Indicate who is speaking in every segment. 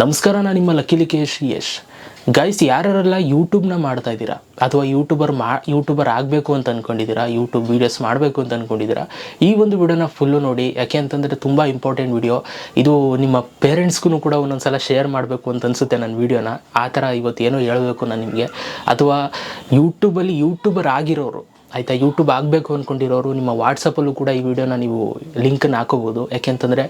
Speaker 1: ನಮಸ್ಕಾರ ನಾನು ನಿಮ್ಮ ಲಕಿಲಿಕೇಶ್ ಯಶ್. ಗೈಸ್ ಯಾರ್ಯಾರೆಲ್ಲ ಯೂಟ್ಯೂಬ್ನ ಮಾಡ್ತಾ ಇದ್ದೀರಾ? ಅಥವಾ ಯೂಟ್ಯೂಬರ್ ಮಾ ಯೂಟ್ಯೂಬರ್ ಆಗಬೇಕು ಅಂತ ಅಂದ್ಕೊಂಡಿದ್ದೀರಾ ಯೂಟ್ಯೂಬ್ ವೀಡಿಯೋಸ್ ಮಾಡಬೇಕು ಅಂತ ಅಂದ್ಕೊಂಡಿದ್ದೀರಾ ಈ ಒಂದು ವಿಡಿಯೋನ ಫುಲ್ಲು ನೋಡಿ, ಯಾಕೆ ಅಂತಂದರೆ ತುಂಬ ಇಂಪಾರ್ಟೆಂಟ್ ವಿಡಿಯೋ ಇದು ನಿಮ್ಮ ಪೇರೆಂಟ್ಸ್ಗೂ ಕೂಡ ಒಂದೊಂದು ಸಲ ಶೇರ್ ಮಾಡಬೇಕು ಅಂತ ಅನಿಸುತ್ತೆ ನನ್ನ ವೀಡಿಯೋನ. ಆ ಥರ ಇವತ್ತು ಏನೋ ಹೇಳಬೇಕು ನಾನು ನಿಮಗೆ. ಅಥವಾ ಯೂಟ್ಯೂಬಲ್ಲಿ ಯೂಟ್ಯೂಬರ್ ಆಗಿರೋರು ಆಯಿತಾ ಯೂಟ್ಯೂಬ್ ಆಗಬೇಕು ಅಂದ್ಕೊಂಡಿರೋರು ನಿಮ್ಮ ವಾಟ್ಸಪ್ಪಲ್ಲೂ ಕೂಡ ಈ ವಿಡಿಯೋನ ನೀವು ಲಿಂಕನ್ನು ಹಾಕೋಬೋದು. ಯಾಕೆಂತಂದರೆ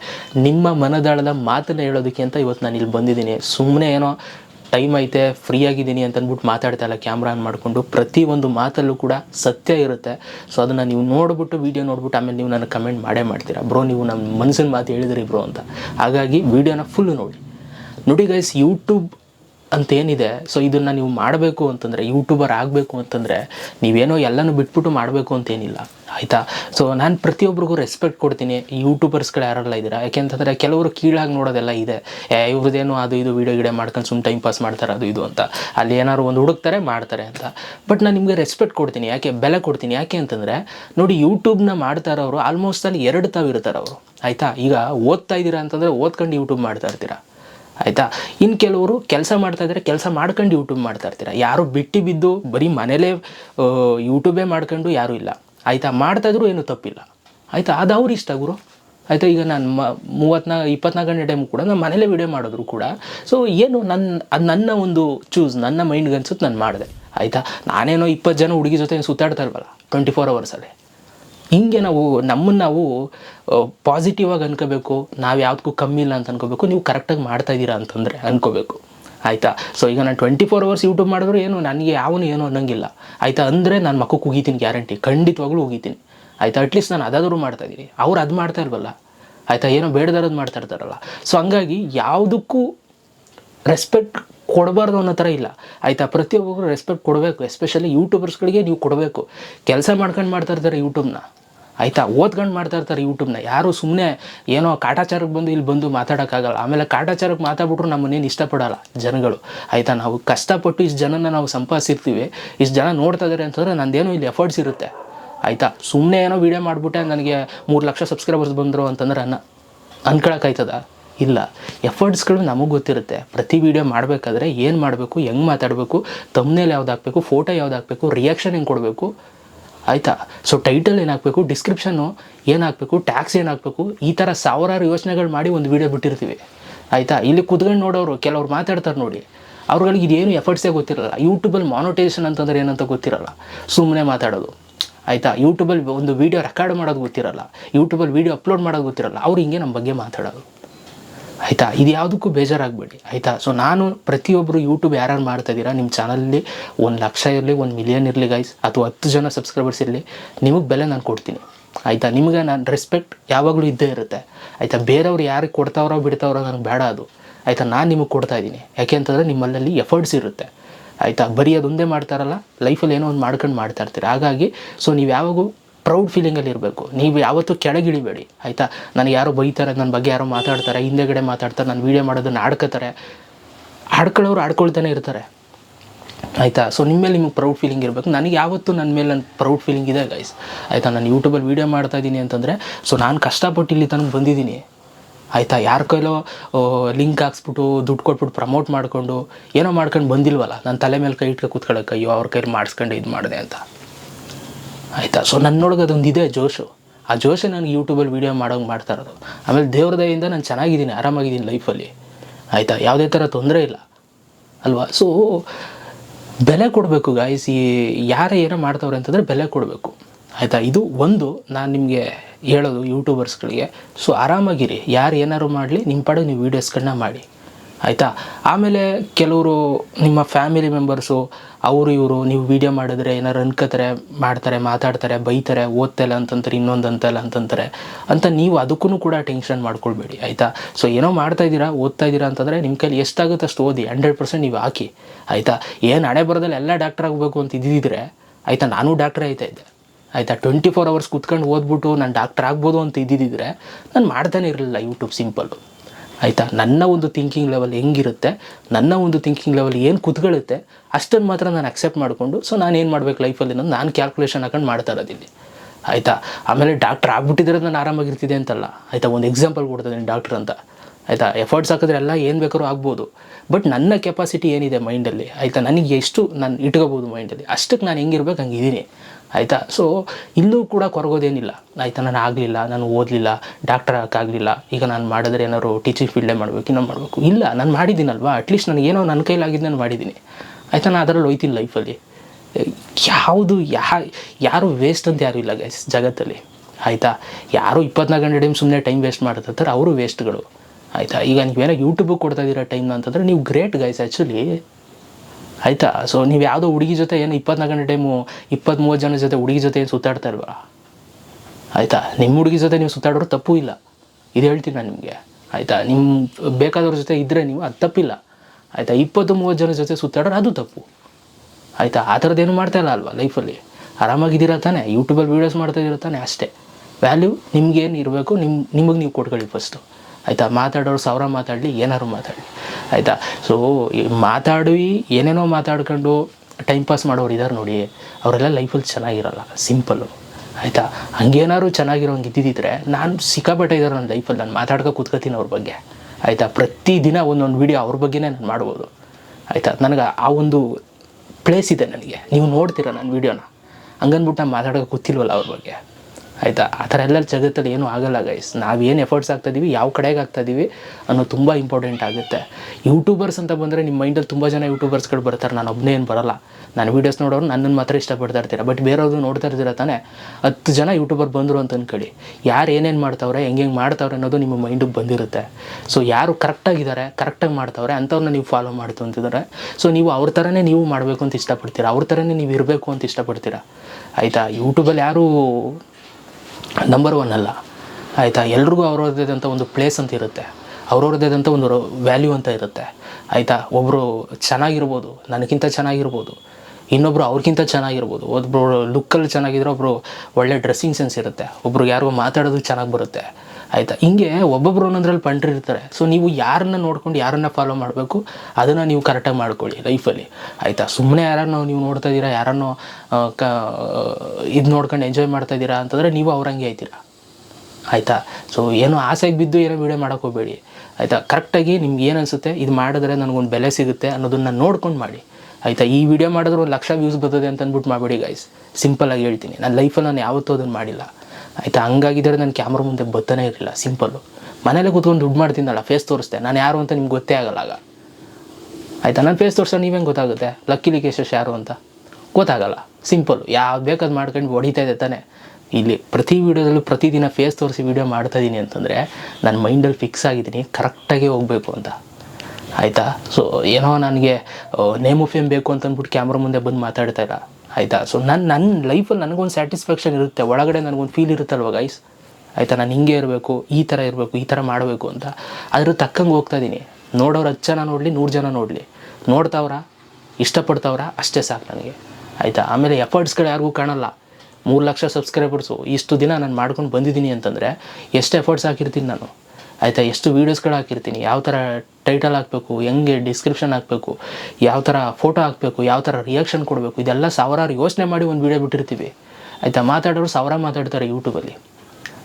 Speaker 1: ನಿಮ್ಮ ಮನದಾಳದ ಮಾತನ್ನು ಹೇಳೋದಕ್ಕೆ ಅಂತ ಇವತ್ತು ನಾನು ಇಲ್ಲಿ ಬಂದಿದ್ದೀನಿ. ಸುಮ್ಮನೆ ಏನೋ ಟೈಮ್ ಐತೆ ಫ್ರೀ ಆಗಿದ್ದೀನಿ ಅಂತ ಅಂದ್ಬಿಟ್ಟು ಮಾತಾಡ್ತಾ ಇಲ್ಲ ಕ್ಯಾಮ್ರಾ ಆನ್ ಮಾಡಿಕೊಂಡು. ಪ್ರತಿ ಒಂದು ಮಾತಲ್ಲೂ ಕೂಡ ಸತ್ಯ ಇರುತ್ತೆ. ಸೊ ಅದನ್ನು ನೀವು ನೋಡಿಬಿಟ್ಟು ವೀಡಿಯೋ ನೋಡ್ಬಿಟ್ಟು ಆಮೇಲೆ ನೀವು ನನಗೆ ಕಮೆಂಟ್ ಮಾಡೇ ಮಾಡ್ತೀರಾ. ಬ್ರೋ ನೀವು ನಮ್ಮ ಮನಸ್ಸಿನ ಮಾತು ಹೇಳಿದ್ರಿ ಬ್ರೋ ಅಂತ. ಹಾಗಾಗಿ ವೀಡಿಯೋನ ಫುಲ್ಲು ನೋಡಿ. ನೋಡಿ ಗೈಸ್ ಯೂಟ್ಯೂಬ್ ಅಂತ ಏನಿದೆ ಸೊ ಇದನ್ನು ನೀವು ಮಾಡಬೇಕು ಅಂತಂದರೆ ಯೂಟ್ಯೂಬರ್ ಆಗಬೇಕು ಅಂತಂದರೆ, ನೀವೇನೋ ಎಲ್ಲನೂ ಬಿಟ್ಬಿಟ್ಟು ಮಾಡಬೇಕು ಅಂತೇನಿಲ್ಲ. ಆಯಿತಾ? ಸೊ ನಾನು ಪ್ರತಿಯೊಬ್ಬರಿಗೂ ರೆಸ್ಪೆಕ್ಟ್ ಕೊಡ್ತೀನಿ. ಯೂಟ್ಯೂಬರ್ಸ್ಗಳು ಯಾರೆಲ್ಲ ಇದ್ದೀರಾ? ಯಾಕೆಂತಂದರೆ ಕೆಲವರು ಕೀಳಾಗಿ ನೋಡೋದೆಲ್ಲ ಇದೆ. ಇವ್ರದ್ದೇನು ಅದು ಇದು ವೀಡಿಯೋ ಗಿಡ ಮಾಡ್ಕೊಂಡು ಸುಮ್ಮನೆ ಟೈಮ್ ಪಾಸ್ ಮಾಡ್ತಾರೆ, ಅದು ಇದು ಅಂತ. ಅಲ್ಲಿ ಏನಾದ್ರು ಒಂದು ಹುಡುಕ್ತಾರೆ, ಮಾಡ್ತಾರೆ ಅಂತ. ಬಟ್ ನಾನು ನಿಮಗೆ ರೆಸ್ಪೆಕ್ಟ್ ಕೊಡ್ತೀನಿ. ಯಾಕೆ? ಬೆಲೆ ಕೊಡ್ತೀನಿ. ಯಾಕೆ ಅಂತಂದರೆ, ನೋಡಿ ಯೂಟ್ಯೂಬ್ನ ಮಾಡ್ತಾ ಇರೋರು ಆಲ್ಮೋಸ್ಟ್ ಅಲ್ಲಿ ಎರಡು ತಾವು ಇರ್ತಾರೆ ಅವರು. ಆಯಿತಾ? ಈಗ ಓದ್ತಾ ಇದ್ದೀರಾ ಅಂತಂದರೆ, ಓದ್ಕೊಂಡು ಯೂಟ್ಯೂಬ್ ಮಾಡ್ತಾ ಇರ್ತೀರಾ? ಆಯಿತಾ? ಇನ್ನು ಕೆಲವರು ಕೆಲಸ ಮಾಡ್ತಾ ಇದ್ದಾರೆ ಕೆಲಸ ಮಾಡ್ಕೊಂಡು ಯೂಟ್ಯೂಬ್ ಮಾಡ್ತಾ ಇರ್ತೀರ. ಯಾರು ಬಿಟ್ಟು ಬಿದ್ದು ಬರೀ ಮನೇಲೇ ಯೂಟ್ಯೂಬೇ ಮಾಡ್ಕೊಂಡು ಯಾರೂ ಇಲ್ಲ. ಆಯಿತಾ? ಮಾಡ್ತಾಯಿದ್ರು ಏನೂ ತಪ್ಪಿಲ್ಲ. ಆಯಿತಾ? ಅದು ಅವ್ರು ಇಷ್ಟ ಗುರು. ಆಯಿತಾ? ಈಗ ನಾನು ಮ ಮೂವತ್ನಾಲ್ಕು ಇಪ್ಪತ್ನಾಲ್ಕು ಗಂಟೆ ಟೈಮ್ ಕೂಡ ನಾನು ಮನೇಲೇ ವಿಡಿಯೋ ಮಾಡಿದ್ರು ಕೂಡ. ಸೊ ಏನು ನನ್ನ ಅದು ನನ್ನ ಒಂದು ಚೂಸ್ ನನ್ನ ಮೈಂಡ್ಗೆ ಅನ್ಸುತ್ತೆ ನಾನು ಮಾಡಿದೆ. ಆಯಿತಾ? ನಾನೇನೋ ಇಪ್ಪತ್ತು ಜನ ಹುಡುಗಿ ಜೊತೆ ಸುತ್ತಾಡ್ತಾ ಇಲ್ವಲ್ಲ? ಟ್ವೆಂಟಿ ಫೋರ್ ಅವರ್ಸಲ್ಲಿ ಹಿಂಗೆ ನಾವು ನಮ್ಮನ್ನು ನಾವು ಪಾಸಿಟಿವ್ ಆಗಿ ಅನ್ಕೋಬೇಕು, ನಾವು ಯಾವುದಕ್ಕೂ ಕಮ್ಮಿ ಇಲ್ಲ ಅಂತ ಅನ್ಕೋಬೇಕು, ನೀವು ಕರೆಕ್ಟಾಗಿ ಮಾಡ್ತಾ ಇದ್ದೀರಾ ಅಂತಂದರೆ ಅನ್ಕೋಬೇಕು. ಆಯಿತಾ? ಸೊ ಈಗ ನಾನು ಟ್ವೆಂಟಿ ಫೋರ್ ಅವರ್ಸ್ ಯೂಟ್ಯೂಬ್ ಮಾಡಿದ್ರು ಏನು, ನನಗೆ ಯಾವನು ಏನು ಅನ್ನೋಂಗಿಲ್ಲ. ಆಯಿತಾ? ಅಂದರೆ ನಾನು ಮಕ್ಕಕ್ಕೆ ಕುಗಿತೀನಿ ಗ್ಯಾರಂಟಿ ಖಂಡಿತವಾಗ್ಲೂ ಹೋಗಿತೀನಿ ಆಯಿತಾ? ಅಟ್ಲೀಸ್ಟ್ ನಾನು ಅದಾದರೂ ಮಾಡ್ತಾಯಿದ್ದೀನಿ ಅವ್ರು ಅದು ಮಾಡ್ತಾ ಇಲ್ವಲ್ಲ? ಆಯಿತಾ? ಏನೋ ಬೇಡದಾರದು ಮಾಡ್ತಾ ಇರ್ತಾರಲ್ಲ. ಸೊ ಹಂಗಾಗಿ ಯಾವುದಕ್ಕೂ ರೆಸ್ಪೆಕ್ಟ್ ಕೊಡಬಾರ್ದು ಅನ್ನೋ ಥರ ಇಲ್ಲ. ಆಯಿತಾ? ಪ್ರತಿಯೊಬ್ಬರು ರೆಸ್ಪೆಕ್ಟ್ ಕೊಡಬೇಕು. ಎಸ್ಪೆಷಲಿ ಯೂಟ್ಯೂಬರ್ಸ್ಗಳಿಗೆ ನೀವು ಕೊಡಬೇಕು. ಕೆಲಸ ಮಾಡ್ಕೊಂಡು ಮಾಡ್ತಾ ಇರ್ತಾರೆ ಯೂಟ್ಯೂಬ್ನ ಆಯಿತಾ? ಓದ್ಕೊಂಡು ಮಾಡ್ತಾ ಇರ್ತಾರೆ ಯೂಟ್ಯೂಬ್ನ ಯಾರು ಸುಮ್ಮನೆ ಏನೋ ಕಾಟಾಚಾರಕ್ಕೆ ಬಂದು ಇಲ್ಲಿ ಬಂದು ಮಾತಾಡೋಕ್ಕಾಗಲ್ಲ. ಆಮೇಲೆ ಕಾಟಾಚಾರಕ್ಕೆ ಮಾತಾಡ್ಬಿಟ್ರು ನಮ್ಮನ್ನೇನು ಇಷ್ಟಪಡಲ್ಲ ಜನಗಳು. ಆಯಿತಾ? ನಾವು ಕಷ್ಟಪಟ್ಟು ಇಷ್ಟು ಜನನ ನಾವು ಸಂಪಾದಿಸಿರ್ತೀವಿ. ಇಷ್ಟು ಜನ ನೋಡ್ತಾ ಇದ್ದಾರೆ ಅಂತಂದರೆ ನಂದೇನೋ ಇಲ್ಲಿ ಎಫರ್ಟ್ಸ್ ಇರುತ್ತೆ. ಆಯಿತಾ? ಸುಮ್ಮನೆ ಏನೋ ವೀಡಿಯೋ ಮಾಡಿಬಿಟ್ಟೆ ನನಗೆ ಮೂರು ಲಕ್ಷ ಸಬ್ಸ್ಕ್ರೈಬರ್ಸ್ ಬಂದರು ಅಂತಂದ್ರೆ ಅನ್ನ. ಅನ್ಕೊಳಕ್ಕಾಯ್ತದ ಇಲ್ಲ. ಎಫರ್ಟ್ಸ್ಗಳು ನಮಗೆ ಗೊತ್ತಿರುತ್ತೆ. ಪ್ರತಿ ವೀಡಿಯೋ ಮಾಡಬೇಕಾದ್ರೆ ಏನು ಮಾಡಬೇಕು, ಹೆಂಗೆ ಮಾತಾಡಬೇಕು ತಮ್ಮನೇಲಿ ಯಾವ್ದು ಹಾಕಬೇಕು ಫೋಟೋ ಯಾವ್ದು ಹಾಕಬೇಕು ರಿಯಾಕ್ಷನ್ ಹೆಂಗೆ ಕೊಡಬೇಕು ಆಯಿತಾ? ಸೊ ಟೈಟಲ್ ಏನಾಗಬೇಕು ಡಿಸ್ಕ್ರಿಪ್ಷನ್ನು ಏನಾಗಬೇಕು ಟ್ಯಾಕ್ಸ್ ಏನಾಗಬೇಕು, ಈ ಥರ ಸಾವಿರಾರು ಯೋಚನೆಗಳು ಮಾಡಿ ಒಂದು ವೀಡಿಯೋ ಬಿಟ್ಟಿರ್ತೀವಿ. ಆಯಿತಾ? ಇಲ್ಲಿ ಕುತ್ಕೊಂಡು ನೋಡೋರು, ಕೆಲವ್ರು ಮಾತಾಡ್ತಾರೆ ನೋಡಿ. ಅವ್ರುಗಳಿಗೆ ಇದೇನು ಎಫರ್ಟ್ಸೇ ಗೊತ್ತಿರಲ್ಲ. ಯೂಟ್ಯೂಬಲ್ಲಿ ಮಾನಿಟೈಸೇಷನ್ ಅಂತಂದ್ರೆ ಏನಂತ ಗೊತ್ತಿರಲ್ಲ. ಸುಮ್ಮನೆ ಮಾತಾಡೋದು. ಆಯಿತಾ? ಯೂಟ್ಯೂಬಲ್ಲಿ ಒಂದು ವೀಡಿಯೋ ರೆಕಾರ್ಡ್ ಮಾಡೋದು ಗೊತ್ತಿರಲ್ಲ. ಯೂಟ್ಯೂಬಲ್ಲಿ ವೀಡಿಯೋ ಅಪ್ಲೋಡ್ ಮಾಡೋದು ಗೊತ್ತಿರಲ್ಲ. ಅವ್ರು ಹಿಂಗೆ ನಮ್ಮ ಬಗ್ಗೆ ಮಾತಾಡೋದು. ಆಯಿತಾ? ಇದು ಯಾವುದಕ್ಕೂ ಬೇಜಾರಾಗಬೇಡಿ, ಆಯಿತಾ? ಸೊ ನಾನು ಪ್ರತಿಯೊಬ್ಬರು ಯೂಟ್ಯೂಬ್ ಯಾರ್ಯಾರು ಮಾಡ್ತಾ ಇದ್ದೀರಾ, ನಿಮ್ಮ ಚಾನಲಲ್ಲಿ ಒಂದು ಲಕ್ಷ ಇರಲಿ, ಒಂದು ಮಿಲಿಯನ್ ಇರಲಿ ಗೈಸ್ ಅಥವಾ ಹತ್ತು ಜನ ಸಬ್ಸ್ಕ್ರೈಬರ್ಸ್ ಇರಲಿ, ನಿಮಗೆ ಬೆಲೆ ನಾನು ಕೊಡ್ತೀನಿ, ಆಯಿತಾ? ನಿಮಗೆ ನಾನು ರೆಸ್ಪೆಕ್ಟ್ ಯಾವಾಗಲೂ ಇದ್ದೇ ಇರುತ್ತೆ, ಆಯಿತಾ? ಬೇರೆಯವ್ರು ಯಾರಿಗೆ ಕೊಡ್ತಾವ್ರೋ ಬಿಡ್ತಾವ್ರೋ ನನಗೆ ಬೇಡ ಅದು, ಆಯಿತಾ? ನಾನು ನಿಮಗೆ ಕೊಡ್ತಾ ಇದ್ದೀನಿ. ಯಾಕೆ ಅಂತಂದರೆ ನಿಮ್ಮಲ್ಲಿ ಎಫರ್ಟ್ಸ್ ಇರುತ್ತೆ, ಆಯಿತಾ? ಬರೀ ಅದೊಂದೇ ಮಾಡ್ತಾರಲ್ಲ ಲೈಫಲ್ಲಿ ಏನೋ ಒಂದು ಮಾಡ್ಕೊಂಡು ಮಾಡ್ತಾ ಇರ್ತೀರ? ಹಾಗಾಗಿ ಸೊ ನೀವು ಯಾವಾಗೂ ಪ್ರೌಡ್ ಫೀಲಿಂಗಲ್ಲಿ ಇರಬೇಕು. ನೀವು ಯಾವತ್ತೂ ಕೆಳಗಿಳಿಬೇಡಿ, ಆಯಿತಾ? ನನಗೆ ಯಾರೋ ಬೈತಾರೆ, ನನ್ನ ಬಗ್ಗೆ ಯಾರೋ ಮಾತಾಡ್ತಾರೆ, ಹಿಂದೆಗಡೆ ಮಾತಾಡ್ತಾರೆ ನಾನು ವೀಡಿಯೋ ಮಾಡೋದನ್ನು ಆಡ್ಕೋತಾರೆ. ಆಡ್ಕೊಳ್ಳೋರು ಆಡ್ಕೊಳ್ತಾನೆ ಇರ್ತಾರೆ. ಆಯಿತಾ? ಸೊ ನಿಮ್ಮ ಮೇಲೆ ನಿಮಗೆ ಪ್ರೌಡ್ ಫೀಲಿಂಗ್ ಇರಬೇಕು. ನನಗೆ ಯಾವತ್ತೂ ನನ್ನ ಮೇಲೆ ನನ್ನ ಪ್ರೌಡ್ ಫೀಲಿಂಗ್ ಇದೆ ಗೈಸ್ ಆಯಿತಾ? ನಾನು ಯೂಟ್ಯೂಬಲ್ಲಿ ವೀಡಿಯೋ ಮಾಡ್ತಾ ಇದ್ದೀನಿ ಅಂತಂದರೆ ಸೊ ನಾನು ಕಷ್ಟಪಟ್ಟು ಇಲ್ಲಿ ತನಕ ಬಂದಿದ್ದೀನಿ. ಆಯಿತಾ? ಯಾರ ಕೈಲೋ ಲಿಂಕ್ ಹಾಕ್ಸ್ಬಿಟ್ಟು, ದುಡ್ಡು ಕೊಟ್ಬಿಟ್ಟು ಪ್ರಮೋಟ್ ಮಾಡಿಕೊಂಡು, ಏನೋ ಮಾಡ್ಕೊಂಡು ಬಂದಿಲ್ವಲ್ಲ? ನನ್ನ ತಲೆ ಮೇಲೆ ಕೈ ಇಟ್ಕೊ ಕೂತ್ಕೊಳ್ಳೋಕೆ, ಅಯ್ಯೋ, ಅವ್ರ ಕೈಲಿ ಮಾಡಿಸ್ಕೊಂಡು ಇದು ಮಾಡಿದೆ ಅಂತ. ಆಯಿತಾ? ಸೊ ನನ್ನೊಳಗೆ ಅದೊಂದು ಇದೆ ಜೋಶು. ಆ ಜೋಶೆ ನನಗೆ ಯೂಟ್ಯೂಬಲ್ಲಿ ವೀಡಿಯೋ ಮಾಡೋಂಗೆ ಮಾಡ್ತಾ ಇರೋದು. ಆಮೇಲೆ ದೇವ್ರ ದಯಿಂದ ನಾನು ಚೆನ್ನಾಗಿದ್ದೀನಿ, ಆರಾಮಾಗಿದ್ದೀನಿ ಲೈಫಲ್ಲಿ ಆಯಿತಾ? ಯಾವುದೇ ಥರ ತೊಂದರೆ ಇಲ್ಲ. ಅಲ್ವಾ? ಸೊ ಬೆಲೆ ಕೊಡಬೇಕು ಗಾಯ್ಸ್ ಈ ಯಾರೇ ಏನೋ ಮಾಡ್ತವ್ರೆ ಅಂತಂದರೆ ಬೆಲೆ ಕೊಡಬೇಕು. ಆಯಿತಾ? ಇದು ಒಂದು ನಾನು ನಿಮಗೆ ಹೇಳೋದು ಯೂಟ್ಯೂಬರ್ಸ್ಗಳಿಗೆ ಸೊ ಆರಾಮಾಗಿರಿ. ಯಾರು ಏನಾದ್ರು ಮಾಡಲಿ ನಿಮ್ಮ ಪಾಡಿಗೆ ನೀವು ವೀಡಿಯೋಸ್ಗಳನ್ನ ಮಾಡಿ. ಆಯಿತಾ? ಆಮೇಲೆ ಕೆಲವರು ನಿಮ್ಮ ಫ್ಯಾಮಿಲಿ ಮೆಂಬರ್ಸು ಅವರು ಇವರು ನೀವು ವೀಡಿಯೋ ಮಾಡಿದ್ರೆ ಏನಾರು ಅನ್ಕೋತಾರೆ, ಮಾಡ್ತಾರೆ, ಮಾತಾಡ್ತಾರೆ, ಬೈತಾರೆ ಓದ್ತಲ್ಲ ಅಂತಂತಾರೆ ಇನ್ನೊಂದು ಅಂತಲ್ಲ ಅಂತಂತಾರೆ ಅಂತ ನೀವು ಅದಕ್ಕೂ ಕೂಡ ಟೆನ್ಷನ್ ಮಾಡ್ಕೊಳ್ಬೇಡಿ, ಆಯಿತಾ? ಸೊ ಏನೋ ಮಾಡ್ತಾ ಇದ್ದೀರಾ, ಓದ್ತಾ ಇದ್ದೀರಾ ಅಂತಂದರೆ ನಿಮ್ಮ ಕೈಲಿ ಎಷ್ಟಾಗುತ್ತೆ ಅಷ್ಟು ಓದಿ ಹಂಡ್ರೆಡ್ ಪರ್ಸೆಂಟ್ ನೀವು ಹಾಕಿ, ಆಯಿತಾ? ಏನು ಹಣೆ ಬರೋದಲ್ಲಿ ಎಲ್ಲ ಡಾಕ್ಟರ್ ಆಗಬೇಕು ಅಂತ ಇದ್ದಿದ್ರೆ, ಆಯಿತಾ? ನಾನು ಡಾಕ್ಟ್ರೇ ಆಯ್ತಾ ಇದ್ದೆ, ಆಯಿತಾ? ಟ್ವೆಂಟಿ ಫೋರ್ ಅವರ್ಸ್ ಕುತ್ಕೊಂಡು ಓದ್ಬಿಟ್ಟು ನಾನು ಡಾಕ್ಟರ್ ಆಗ್ಬೋದು ಅಂತ ಇದ್ದಿದ್ದರೆ ನಾನು ಮಾಡ್ತಾನೆ ಇರಲಿಲ್ಲ ಯೂಟ್ಯೂಬ್ ಸಿಂಪಲ್ಲು ಆಯಿತಾ? ನನ್ನ ಒಂದು ಥಿಂಕಿಂಗ್ ಲೆವೆಲ್ ಹೆಂಗಿರುತ್ತೆ? ನನ್ನ ಒಂದು ಥಿಂಕಿಂಗ್ ಲೆವೆಲ್ ಏನು ಕುತ್ಕೊಳ್ಳುತ್ತೆ? ಅಷ್ಟನ್ನು ಮಾತ್ರ ನಾನು ಅಕ್ಸೆಪ್ಟ್ ಮಾಡಿಕೊಂಡು ಸೊ ನಾನು ಏನು ಮಾಡಬೇಕು ಲೈಫಲ್ಲಿ ಅನ್ನೋದು ನಾನು ಕ್ಯಾಲ್ಕುಲೇಷನ್ ಹಾಕೊಂಡು ಮಾಡ್ತಾ ಇರೋದಿಲ್ಲಿ ಆಯಿತಾ? ಆಮೇಲೆ ಡಾಕ್ಟ್ರ್ ಆಗ್ಬಿಟ್ಟಿದ್ರೆ ನಾನು ಆರಾಮಾಗಿರ್ತಿದೆ ಅಂತಲ್ಲ. ಆಯಿತಾ? ಒಂದು ಎಕ್ಸಾಂಪಲ್ ಕೊಡ್ತಿದ್ದೀನಿ ಡಾಕ್ಟ್ರ್ ಅಂತ. ಆಯಿತಾ? ಎಫರ್ಟ್ಸ್ ಹಾಕಿದ್ರೆ ಎಲ್ಲ ಏನು ಬೇಕಾದ್ರೂ ಆಗ್ಬೋದು. ಬಟ್ ನನ್ನ ಕೆಪಾಸಿಟಿ ಏನಿದೆ ಮೈಂಡಲ್ಲಿ ಆಯಿತಾ? ನನಗೆ ಎಷ್ಟು ನಾನು ಇಟ್ಕೋಬೋದು ಮೈಂಡಲ್ಲಿ ಅಷ್ಟಕ್ಕೆ ನಾನು ಹೆಂಗಿರ್ಬೇಕು, ಹಂಗಿದ್ದೀನಿ. ಆಯಿತಾ? ಸೊ ಇಲ್ಲೂ ಕೂಡ ಕೊರಗೋದೇನಿಲ್ಲ. ಆಯಿತಾ, ನಾನು ಆಗಲಿಲ್ಲ, ನಾನು ಓದಲಿಲ್ಲ ಡಾಕ್ಟರ್ ಆಗಲಿಲ್ಲ ಈಗ ನಾನು ಮಾಡಿದ್ರೆ ಏನಾದ್ರು ಟೀಚಿಂಗ್ ಫೀಲ್ಡೇ ಮಾಡಬೇಕು, ಇನ್ನೂ ಮಾಡಬೇಕು. ಇಲ್ಲ, ನಾನು ಮಾಡಿದ್ದೀನಲ್ವಾ? ಅಟ್ಲೀಸ್ಟ್ ನನಗೆ ಏನೋ ನನ್ನ ಕೈಲಾಗಿದ್ದು ನಾನು ಮಾಡಿದ್ದೀನಿ. ಆಯಿತಾ, ನಾನು ಅದರಲ್ಲಿ ಹೋಯ್ತೀನಿ ಲೈಫಲ್ಲಿ ಯಾವುದು, ಯಾ, ಯಾರು ವೇಸ್ಟ್ ಅಂತ ಯಾರು ಇಲ್ಲ ಗೈಸ್ ಜಗತ್ತಲ್ಲಿ. ಆಯಿತಾ? ಯಾರು ಇಪ್ಪತ್ನಾಲ್ಕು ಗಂಟೆ ಟೈಮ್ ಸುಮ್ಮನೆ ಟೈಮ್ ವೇಸ್ಟ್ ಮಾಡ್ತಿರ್ತಾರೆ, ಅವರು ವೇಸ್ಟ್ಗಳು ಆಯಿತಾ? ಈಗ ನೀವೇನೋ ಯೂಟ್ಯೂಬ್ ಕೊಡ್ತಾ ಇದ್ದೀರಾ ಟೈಮ್ನ ಅಂತಂದರೆ, ನೀವು ಗ್ರೇಟ್ ಗೈಸ್ ಆ್ಯಕ್ಚುಲಿ ಆಯಿತಾ? ಸೊ ನೀವು ಯಾವುದೋ ಹುಡುಗಿ ಜೊತೆ ಏನು ಇಪ್ಪತ್ನಾಲ್ಕು ಗಂಟೆ ಟೈಮು ಇಪ್ಪತ್ತ್ ಮೂವತ್ತು ಜನ ಜೊತೆ ಹುಡುಗಿ ಜೊತೆ ಏನು ಸುತ್ತಾಡ್ತಾ ಇಲ್ವಾ? ಆಯಿತಾ? ನಿಮ್ಮ ಹುಡುಗಿ ಜೊತೆ ನೀವು ಸುತ್ತಾಡೋರು ತಪ್ಪು ಇಲ್ಲ. ಇದು ಹೇಳ್ತೀನಿ ನಾನು ನಿಮಗೆ. ಆಯಿತಾ? ನಿಮ್ಮ ಬೇಕಾದವ್ರ ಜೊತೆ ಇದ್ದರೆ ನೀವು ಅದು ತಪ್ಪಿಲ್ಲ. ಆಯಿತಾ? ಇಪ್ಪತ್ತು ಮೂವತ್ತು ಜನ ಜೊತೆ ಸುತ್ತಾಡೋರು ಅದು ತಪ್ಪು. ಆಯಿತಾ? ಆ ಥರದ್ದೇನು ಮಾಡ್ತಾ ಇಲ್ಲ ಅಲ್ವಾ ಲೈಫಲ್ಲಿ ಆರಾಮಾಗಿದ್ದೀರಾ ತಾನೆ? ಯೂಟ್ಯೂಬಲ್ಲಿ ವೀಡಿಯೋಸ್ ಮಾಡ್ತಾ ಇದ್ದೀರಾ ತಾನೆ? ಅಷ್ಟೇ. ವ್ಯಾಲ್ಯೂ ನಿಮ್ಗೇನು ಇರಬೇಕು ನಿಮ್ಮ ನಿಮಗೆ ನೀವು ಕೊಟ್ಕೊಳ್ಳಿ ಫಸ್ಟು ಆಯಿತಾ? ಮಾತಾಡೋರು ಸಾವಿರ ಮಾತಾಡಲಿ ಏನಾದ್ರು ಮಾತಾಡಲಿ. ಆಯಿತಾ? ಸೊ ಮಾತಾಡಿ, ಏನೇನೋ ಮಾತಾಡ್ಕೊಂಡು ಟೈಮ್ ಪಾಸ್ ಮಾಡೋರು ಇದ್ದಾರೆ ನೋಡಿ, ಅವರೆಲ್ಲ ಲೈಫಲ್ಲಿ ಚೆನ್ನಾಗಿರಲ್ಲ ಸಿಂಪಲ್ಲು ಆಯಿತಾ? ಹಂಗೇನಾದ್ರು ಚೆನ್ನಾಗಿರೋಂಗೆ ಇದ್ದಿದ್ದರೆ ನಾನು ಸಿಕ್ಕಾಪಟ್ಟೆ ಇದ್ದಾರೆ ನನ್ನ ಲೈಫಲ್ಲಿ ನಾನು ಮಾತಾಡ್ಕೊ ಕೂತ್ಕೋತೀನಿ ಅವ್ರ ಬಗ್ಗೆ. ಆಯಿತಾ? ಪ್ರತಿದಿನ ಒಂದೊಂದು ವಿಡಿಯೋ ಅವ್ರ ಬಗ್ಗೆನೇ ನಾನು ಮಾಡ್ಬೋದು. ಆಯಿತಾ? ನನಗೆ ಆ ಒಂದು ಪ್ಲೇಸ್ ಇದೆ ನನಗೆ. ನೀವು ನೋಡ್ತೀರ ನನ್ನ ವೀಡಿಯೋನ ಹಂಗನ್ಬಿಟ್ಟು ನಾನು ಮಾತಾಡೋಕೆ ಗೊತ್ತಿಲ್ವಲ್ಲ ಅವ್ರ ಬಗ್ಗೆ. ಆಯಿತಾ? ಆ ಥರ ಎಲ್ಲ ಜಗತ್ತಲ್ಲಿ ಏನೂ ಆಗಲ್ಲ ಗೈಸ್ ನಾವೇನು ಎಫರ್ಟ್ಸ್ ಆಗ್ತಾಯಿದ್ದೀವಿ ಯಾವ ಕಡೆಗೆ ಆಗ್ತಾಯಿದ್ದೀವಿ ಅನ್ನೋದು ತುಂಬ ಇಂಪಾರ್ಟೆಂಟ್ ಆಗುತ್ತೆ. ಯೂಟ್ಯೂಬರ್ಸ್ ಅಂತ ಬಂದರೆ ನಿಮ್ಮ ಮೈಂಡಲ್ಲಿ ತುಂಬ ಜನ ಯೂಟ್ಯೂಬರ್ಸ್ಗಳು ಬರ್ತಾರೆ. ನಾನು ಒಬ್ಬನೇ ಏನು ಬರಲ್ಲ. ನಾನು ವೀಡಿಯೋಸ್ ನೋಡೋರು ನನ್ನನ್ನು ಮಾತ್ರ ಇಷ್ಟಪಡ್ತಾ ಇರ್ತೀರ. ಬಟ್ ಬೇರೆಯವ್ರು ನೋಡ್ತಾ ಇರ್ತೀರ ತಾನೇ? ಹತ್ತು ಜನ ಯೂಟ್ಯೂಬರ್ ಬಂದರು ಅಂತ ಅಂದ್ಕೊಳ್ಳಿ ಯಾರು ಏನೇನು ಮಾಡ್ತಾವ್ರೆ, ಹೆಂಗೆ ಹೆಂಗೆ ಮಾಡ್ತಾವ್ರೆ ಅನ್ನೋದು ನಿಮ್ಮ ಮೈಂಡಿಗೆ ಬಂದಿರುತ್ತೆ. ಸೊ ಯಾರು ಕರೆಕ್ಟಾಗಿದ್ದಾರೆ ಕರೆಕ್ಟಾಗಿ ಮಾಡ್ತಾವ್ರೆ ಅಂಥವ್ರನ್ನ ನೀವು ಫಾಲೋ ಮಾಡ್ತು ಅಂತಿದ್ದಾರೆ ಸೊ ನೀವು ಅವ್ರ ಥರನೇ ನೀವು ಮಾಡಬೇಕು ಅಂತ ಇಷ್ಟಪಡ್ತೀರ? ಅವ್ರ ಥರನೇ ನೀವು ಇರಬೇಕು ಅಂತ ಇಷ್ಟಪಡ್ತೀರಾ? ಆಯಿತಾ? ಯೂಟ್ಯೂಬಲ್ಲಿ ಯಾರೂ ನಂಬರ್ ಒನ್ ಅಲ್ಲ. ಆಯಿತಾ? ಎಲ್ರಿಗೂ ಅವ್ರವ್ರದ್ದೇದಂಥ ಒಂದು ಪ್ಲೇಸ್ ಅಂತ ಇರುತ್ತೆ. ಅವ್ರವ್ರದ್ದೇದಂಥ ಒಂದು ವ್ಯಾಲ್ಯೂ ಅಂತ ಇರುತ್ತೆ. ಆಯಿತಾ? ಒಬ್ಬರು ಚೆನ್ನಾಗಿರ್ಬೋದು ನನಗಿಂತ ಚೆನ್ನಾಗಿರ್ಬೋದು ಇನ್ನೊಬ್ಬರು ಅವ್ರಿಗಿಂತ ಚೆನ್ನಾಗಿರ್ಬೋದು ಒಬ್ಬರು ಲುಕ್ಕಲ್ಲಿ ಚೆನ್ನಾಗಿದ್ರೆ ಒಬ್ಬರು ಒಳ್ಳೆ ಡ್ರೆಸ್ಸಿಂಗ್ ಸೆನ್ಸ್ ಇರುತ್ತೆ. ಒಬ್ರು ಯಾರಿಗೂ ಮಾತಾಡೋದು ಚೆನ್ನಾಗಿ ಬರುತ್ತೆ. ಆಯಿತಾ? ಹಿಂಗೆ ಒಬ್ಬೊಬ್ರು ಒಂದೊಂದ್ರಲ್ಲಿ ಪಂಟ್ರಿ ಇರ್ತಾರೆ. ಸೊ ನೀವು ಯಾರನ್ನ ನೋಡ್ಕೊಂಡು ಯಾರನ್ನ ಫಾಲೋ ಮಾಡಬೇಕು, ಅದನ್ನು ನೀವು ಕರೆಕ್ಟಾಗಿ ಮಾಡ್ಕೊಳ್ಳಿ ಲೈಫಲ್ಲಿ ಆಯಿತಾ? ಸುಮ್ಮನೆ ಯಾರನ್ನೋ ನೀವು ನೋಡ್ತಾ ಇದ್ದೀರಾ, ಯಾರನ್ನೋ ಕ ಇದು ನೋಡ್ಕೊಂಡು ಎಂಜಾಯ್ ಮಾಡ್ತಾ ಇದ್ದೀರಾ ಅಂತಂದರೆ ನೀವು ಅವ್ರಂಗೆ ಆಯ್ತೀರಾ? ಆಯಿತಾ? ಸೊ ಏನೋ ಆಸೆಗೆ ಬಿದ್ದು ಏನೋ ವೀಡಿಯೋ ಮಾಡೋಕೆ ಹೋಗಬೇಡಿ. ಆಯಿತಾ? ಕರೆಕ್ಟಾಗಿ ನಿಮ್ಗೆ ಏನು ಅನಿಸುತ್ತೆ? ಇದು ಮಾಡಿದ್ರೆ ನನಗೊಂದು ಬೆಲೆ ಸಿಗುತ್ತೆ ಅನ್ನೋದನ್ನ ನೋಡ್ಕೊಂಡು ಮಾಡಿ. ಆಯಿತಾ? ಈ ವಿಡಿಯೋ ಮಾಡಿದ್ರೆ ಒಂದು ಲಕ್ಷ ವ್ಯೂಸ್ ಬರ್ತದೆ ಅಂತ ಅಂದ್ಬಿಟ್ಟು ಮಾಡಬೇಡಿ ಗೈಸ್ ಆಗಿ ಹೇಳ್ತೀನಿ. ನನ್ನ ಲೈಫಲ್ಲಿ ನಾನು ಯಾವತ್ತೂ ಅದನ್ನು ಮಾಡಿಲ್ಲ. ಆಯಿತಾ ಹಂಗಾಗಿದ್ದರೆ ನಾನು ಕ್ಯಾಮ್ರ ಮುಂದೆ ಬತ್ತನೇ ಇರಲಿಲ್ಲ ಸಿಂಪಲ್ಲು ಮನೇಲೆ ಕೂತ್ಕೊಂಡು ದುಡ್ಡು ಮಾಡ್ತೀನಲ್ಲ ಫೇಸ್ ತೋರಿಸ್ದೆ. ನಾನು ಯಾರು ಅಂತ ನಿಮ್ಗೆ ಗೊತ್ತೇ ಆಗಲ್ಲ ಆಗ. ಆಯಿತಾ, ನಾನು ಫೇಸ್ ತೋರಿಸೋ ನೀವೇನು ಗೊತ್ತಾಗುತ್ತೆ? ಲಕ್ಕಿ ಲಿಕೇಶಸ್ ಯಾರು ಅಂತ? ಗೊತ್ತಾಗಲ್ಲ. ಸಿಂಪಲ್ಲು ಯಾವ್ದು ಬೇಕಾದ್ ಮಾಡ್ಕೊಂಡು ಹೊಡಿತಾ ಇದೆ ತಾನೆ. ಇಲ್ಲಿ ಪ್ರತಿ ವೀಡಿಯೋದಲ್ಲೂ ಪ್ರತಿದಿನ ಫೇಸ್ ತೋರಿಸಿ ವೀಡಿಯೋ ಮಾಡ್ತಾಯಿದ್ದೀನಿ ಅಂತಂದರೆ ನನ್ನ ಮೈಂಡಲ್ಲಿ ಫಿಕ್ಸ್ ಆಗಿದ್ದೀನಿ ಕರೆಕ್ಟಾಗಿ ಹೋಗಬೇಕು ಅಂತ. ಆಯಿತಾ? ಸೊ ಏನೋ ನನಗೆ ನೇಮು ಫೇಮ್ ಬೇಕು ಅಂತ ಅಂದ್ಬಿಟ್ಟು ಕ್ಯಾಮ್ರಾ ಮುಂದೆ ಬಂದು ಮಾತಾಡ್ತಾ ಇಲ್ಲ. ಆಯಿತಾ? ಸೊ ನನ್ನ ನನ್ನ ಲೈಫಲ್ಲಿ ನನಗೊಂದು ಸ್ಯಾಟಿಸ್ಫ್ಯಾಕ್ಷನ್ ಇರುತ್ತೆ, ಒಳಗಡೆ ನನಗೊಂದು ಫೀಲ್ ಇರುತ್ತಲ್ವ ಗೈಸ್ ಆಯಿತಾ? ನಾನು ಹಿಂಗೆ ಇರಬೇಕು, ಈ ಥರ ಇರಬೇಕು, ಈ ಥರ ಮಾಡಬೇಕು ಅಂತ. ಅದ್ರ ತಕ್ಕಂಗೆ ಹೋಗ್ತಾ ಇದ್ದೀನಿ ನೋಡೋರು ಹತ್ತು ಜನ ನೋಡಲಿ, ನೂರು ಜನ ನೋಡಲಿ. ನೋಡ್ತಾವ್ರ, ಇಷ್ಟಪಡ್ತಾವ್ರ, ಅಷ್ಟೇ ಸಾಕು ನನಗೆ. ಆಯಿತಾ? ಆಮೇಲೆ ಎಫರ್ಟ್ಸ್ಗಳು ಯಾರಿಗೂ ಕಾಣಲ್ಲ. ಮೂರು ಲಕ್ಷ ಸಬ್ಸ್ಕ್ರೈಬರ್ಸು ಇಷ್ಟು ದಿನ ನಾನು ಮಾಡ್ಕೊಂಡು ಬಂದಿದ್ದೀನಿ ಅಂತಂದರೆ, ಎಷ್ಟು ಎಫರ್ಟ್ಸ್ ಹಾಕಿರ್ತೀನಿ ನಾನು? ಆಯಿತಾ, ಎಷ್ಟು ವೀಡಿಯೋಸ್ಗಳು ಹಾಕಿರ್ತೀನಿ, ಯಾವ ಥರ ಟೈಟಲ್ ಹಾಕಬೇಕು, ಹೆಂಗೆ ಡಿಸ್ಕ್ರಿಪ್ಷನ್ ಹಾಕಬೇಕು, ಯಾವ ಥರ ಫೋಟೋ ಹಾಕಬೇಕು, ಯಾವ ಥರ ರಿಯಾಕ್ಷನ್ ಕೊಡಬೇಕು, ಇದೆಲ್ಲ ಸಾವಿರಾರು ಯೋಚನೆ ಮಾಡಿ ಒಂದು ವೀಡಿಯೋ ಬಿಟ್ಟಿರ್ತೀವಿ. ಆಯಿತಾ, ಮಾತಾಡೋರು ಸಾವಿರ ಮಾತಾಡ್ತಾರೆ ಯೂಟ್ಯೂಬಲ್ಲಿ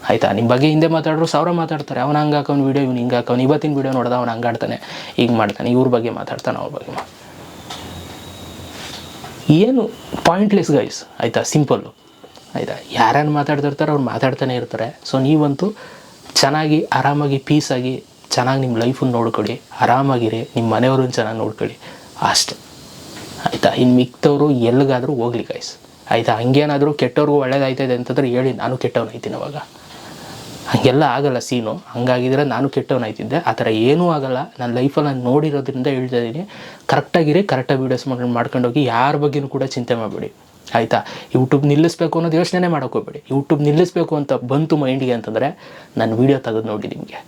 Speaker 1: ಆಯಿತಾ ನಿಮ್ಮ ಬಗ್ಗೆ ಹಿಂದೆ ಮಾತಾಡೋರು ಸಾವಿರ ಮಾತಾಡ್ತಾರೆ. ಅವನು ಹಂಗೆ ಹಾಕೋನು ವೀಡಿಯೋ ಇವ್ನು ಹಿಂಗೆ ಹಾಕೋನು ಇವತ್ತಿನ ವೀಡಿಯೋ ನೋಡ್ದ ಅವ್ನು ಹಂಗೆ ಆಡ್ತಾನೆ, ಹಿಂಗೆ ಮಾಡ್ತಾನೆ, ಇವ್ರ ಬಗ್ಗೆ ಮಾತಾಡ್ತಾನೆ, ಅವ್ರ ಬಗ್ಗೆ ಏನು ಪಾಯಿಂಟ್ಲೆಸ್ ಗೈಸ್ ಆಯಿತಾ ಸಿಂಪಲ್ಲು ಆಯಿತಾ, ಯಾರ್ಯಾರು ಮಾತಾಡ್ತಿರ್ತಾರೆ ಅವ್ರು ಮಾತಾಡ್ತಾನೆ ಇರ್ತಾರೆ. ಸೊ ನೀವಂತೂ ಚೆನ್ನಾಗಿ, ಆರಾಮಾಗಿ ಪೀಸಾಗಿ ಚೆನ್ನಾಗಿ ನಿಮ್ಮ ಲೈಫನ್ನು ನೋಡ್ಕೊಳ್ಳಿ. ಆರಾಮಾಗಿರಿ ನಿಮ್ಮ ಮನೆಯವ್ರನ್ನ ಚೆನ್ನಾಗಿ ನೋಡ್ಕೊಳ್ಳಿ. ಅಷ್ಟೆ. ಆಯಿತಾ? ಇನ್ನು ಮಿಕ್ತವರು ಎಲ್ಲಿಗಾದರೂ ಹೋಗ್ಲಿ ಗೈಸ್ ಆಯಿತಾ? ಹಂಗೇನಾದರೂ ಕೆಟ್ಟವ್ರಿಗೂ ಒಳ್ಳೇದಾಯ್ತದೆ ಅಂತಂದ್ರೆ ಹೇಳಿ, ನಾನು ಕೆಟ್ಟವನಾಯ್ತೀನಿ ಅವಾಗ. ಹಾಗೆಲ್ಲ ಆಗಲ್ಲ ಸೀನು ಹಂಗಾಗಿದ್ರೆ ನಾನು ಕೆಟ್ಟವನಾಯ್ತಿದ್ದೆ. ಆ ಥರ ಏನೂ ಆಗಲ್ಲ. ನನ್ನ ಲೈಫಲ್ಲಿ ನಾನು ನೋಡಿರೋದ್ರಿಂದ ಹೇಳ್ತಾ ಇದ್ದೀನಿ. ಕರೆಕ್ಟಾಗಿರಿ ಕರೆಕ್ಟಾಗಿ ವೀಡಿಯೋಸ್ ಮಾಡ್ಕೊಂಡು ಮಾಡ್ಕೊಂಡೋಗಿ ಯಾರ ಬಗ್ಗೆನೂ ಕೂಡ ಚಿಂತೆ ಮಾಡಬೇಡಿ. ಆಯಿತಾ? ಯೂಟ್ಯೂಬ್ ನಿಲ್ಲಿಸ್ಬೇಕು ಅನ್ನೋದು ಯೋಚನೆ ಮಾಡೋಕೆ ಹೋಗ್ಬೇಡಿ. ಯೂಟ್ಯೂಬ್ ನಿಲ್ಲಿಸ್ಬೇಕು ಅಂತ ಬಂತು ಮೈಂಡಿಗೆ ಅಂತಂದರೆ ನಾನು ವೀಡಿಯೋ ತೆಗೆದು ನೋಡಿ ನಿಮಗೆ.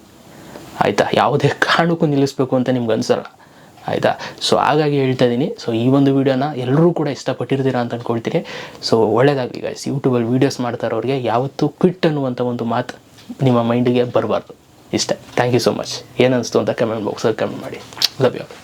Speaker 1: ಆಯಿತಾ? ಯಾವುದೇ ಕಾರಣಕ್ಕೂ ನಿಲ್ಲಿಸ್ಬೇಕು ಅಂತ ನಿಮ್ಗೆ ಅನ್ಸಲ್ಲ. ಆಯಿತಾ? ಸೊ ಹಾಗಾಗಿ ಹೇಳ್ತಾ ಇದ್ದೀನಿ ಸೊ ಈ ಒಂದು ವೀಡಿಯೋನ ಎಲ್ಲರೂ ಕೂಡ ಇಷ್ಟಪಟ್ಟಿರ್ತೀರಾ ಅಂತ ಅಂದ್ಕೊಳ್ತೀನಿ ಸೊ ಒಳ್ಳೇದಾಗಲಿ ಗೈಸ್ ಯೂಟ್ಯೂಬಲ್ಲಿ ವೀಡಿಯೋಸ್ ಮಾಡ್ತಾ ಯಾವತ್ತೂ ಕ್ವಿಟ್ ಅನ್ನುವಂಥ ಒಂದು ಮಾತು ನಿಮ್ಮ ಮೈಂಡಿಗೆ ಬರಬಾರ್ದು. ಇಷ್ಟೇ. ಥ್ಯಾಂಕ್ ಯು ಸೊ ಮಚ್ ಏನು ಅನಿಸ್ತು ಅಂತ ಕಮೆಂಟ್ ಬಾಕ್ಸಲ್ಲಿ ಕಮೆಂಟ್ ಮಾಡಿ. Love you